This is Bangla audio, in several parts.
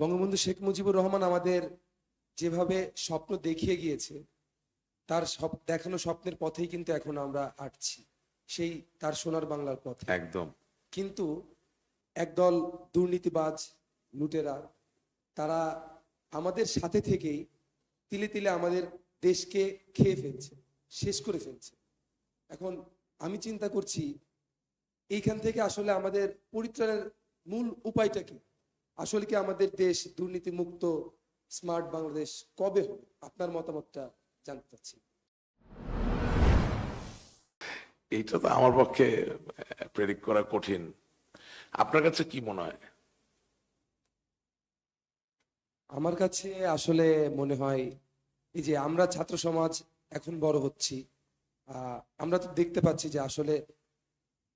বঙ্গবন্ধু শেখ মুজিবুর রহমান আমাদের যেভাবে স্বপ্ন দেখিয়ে গিয়েছে তার সব দেখানো স্বপ্নের পথেই কিন্তু এখন আমরা আটছি। সেই তার সোনার বাংলার পথে। একদম। কিন্তু একদল দুর্নীতিবাজ লুটেরা তারা আমাদের সাথে থেকেই তিলে তিলে আমাদের দেশকে খেয়ে ফেলছে শেষ করে ফেলছে। এখন আমি চিন্তা করছি এইখান থেকে আসলে আমাদের পরিত্রাণের মূল উপায়টা কি? আসলে কি আমাদের দেশ দুর্নীতি মুক্ত স্মার্ট বাংলাদেশ কবে হবে? আপনার মতামতটা জানতে চাচ্ছি। এইটা তো আমার পক্ষে প্রেডিক্ট করা কঠিন। আপনার কাছে কি মনে হয়? আমার কাছে আসলে মনে হয় এই যে আমরা ছাত্র সমাজ এখন বড় হচ্ছি আহ, আমরা তো দেখতে পাচ্ছি যে আসলে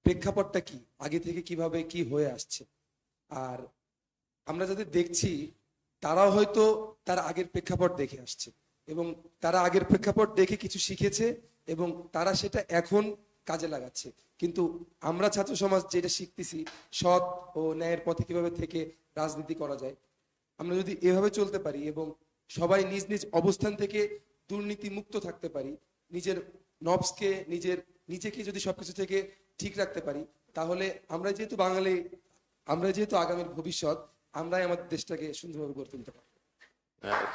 প্রেক্ষাপটটা কি আগে থেকে কীভাবে কি হয়ে আসছে। আর আমরা যাদের দেখছি, তারাও হয়তো তার আগের প্রেক্ষাপট দেখে আসছে এবং তারা আগের প্রেক্ষাপট দেখে কিছু শিখেছে এবং তারা সেটা এখন কাজে লাগাচ্ছে। কিন্তু আমরা ছাত্র সমাজ যেটা শিখতেছি, সৎ ও ন্যায়ের পথে কীভাবে থেকে রাজনীতি করা যায়, আমরা যদি এভাবে চলতে পারি এবং সবাই নিজ নিজ অবস্থান থেকে দুর্নীতি মুক্ত থাকতে পারি, নিজের নবসকে, নিজের নিজেকে যদি সবকিছু থেকে ঠিক রাখতে পারি, তাহলে আমরা যেহেতু বাঙালি, আমরা যেহেতু আগামীর ভবিষ্যৎ আমরাই আমাদের দেশটাকে সুন্দরভাবে গড়ে তুলতে পারব। আহ,